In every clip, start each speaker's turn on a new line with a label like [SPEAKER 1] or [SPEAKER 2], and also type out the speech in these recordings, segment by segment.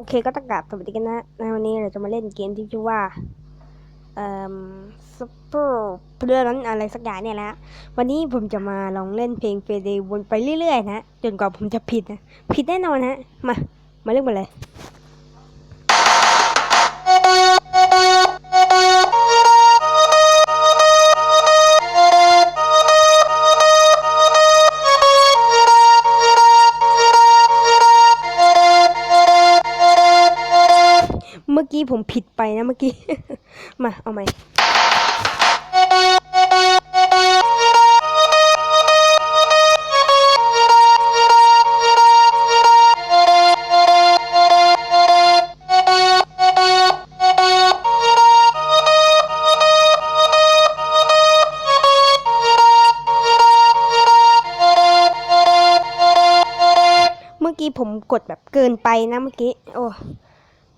[SPEAKER 1] โอเคก็ต้องกลับสวัสดีกันนะ ในวันนี้เราจะมาเล่นเกมที่ชื่อว่า เอ่อซุปเปอร์เพื่อนอะไรสักอย่างเนี่ยแหละวันนี้ผมจะมาลองเล่นเพลงเฟเดวนไปเรื่อยๆนะ จนกว่าผมจะผิดนะ ผิดแน่นอนฮะมา มาเล่นกันเลย มื่อกี้ผมผิดไปนะเมื่อกี้ มาเอาใหม่เมื่อกี้ผมกดแบบเกินไปนะเมื่อกี้ โอ้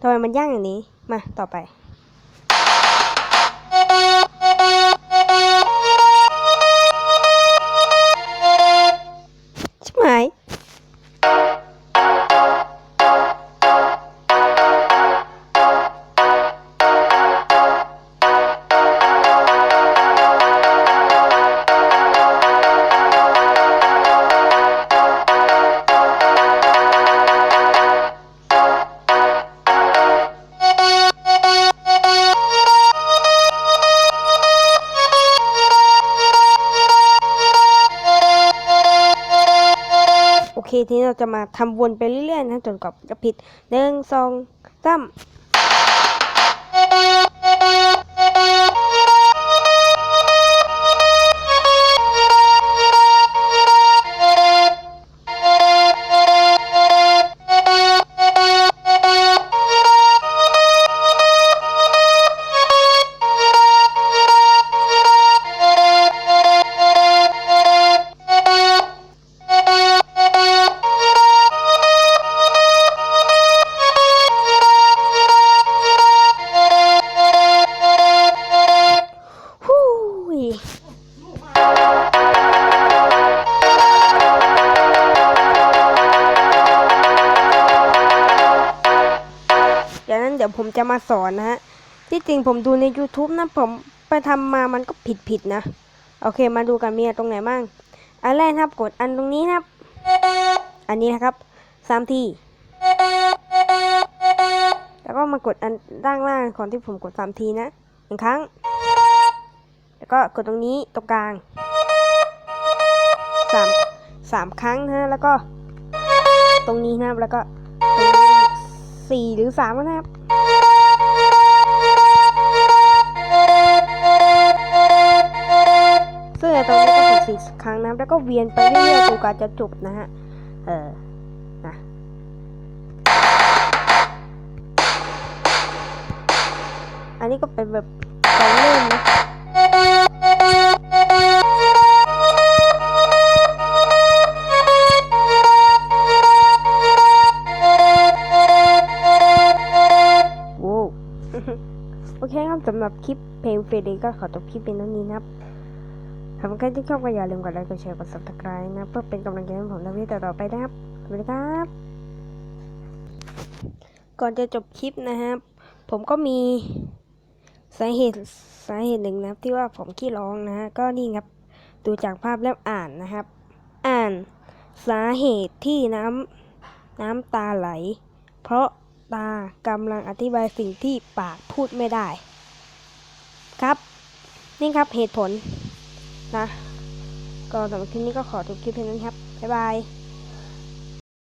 [SPEAKER 1] ทำไมมันยากอย่างนี้ มาต่อไป ใช่ไหม เคทีนี้เราจะมาทำวนไปเรื่อยๆนะจนกว่าจะผิดหนึ่งสองสาม เดี๋ยวนั้นเดี๋ยวผมจะมาสอนนะฮะ ที่จริงผมดูใน YouTube นะผมไปทำมามันก็ผิดผิดๆนะ โอเคมาดูกันมีอะตรงไหนบ้าง อันแรกครับกดอันตรงนี้ครับ อันนี้นะครับสามทีแล้วก็มากดอันด้านล่างของที่ผมกดสามทีนะหนึ่งครั้ง แล้วก็กดตรงนี้ตรงกลางสามสามครั้งนะแล้วก็ ตรงนี้นะครับแล้วก็ตรงนี้สี่หรือสามนะครับ ซึ่งไอ้ตรงนี้ก็กสี่ครั้งนะแล้วก็เวียนไปเรื่อยๆจนกว่าจะจบนะฮะ เออนะอันนี้ก็เป็นแบบการเล่น โอเคครับสำหรับคลิปเพลงเฟรดก็ขอจบคลิปเป็นเท่านี้นะครับหากใครที่ชอบก็อย่าลืมกดไลค์กดแชร์กด subscribe นะเพื่อเป็นกำลังใจให้ผมทำคลิปต่อไปนะครับสวัสดีครับ ก่อนจะจบคลิปนะครับ ผมก็มีสาเหตุสาเหตุหนึ่งนะครับที่ว่าผมขี้ร้องนะฮะก็นี่ครับดูจากภาพแล้วอ่านนะครับ อ่านสาเหตุที่น้ำน้ำตาไหล เพราะ ตากำลังอธิบายสิ่งที่ปากพูดไม่ได้ ครับ นี่ครับเหตุผลนะก็สำหรับคลิปนี้ก็ขอจบคลิปเพียงนั้นี้ครับ บ๊ายบาย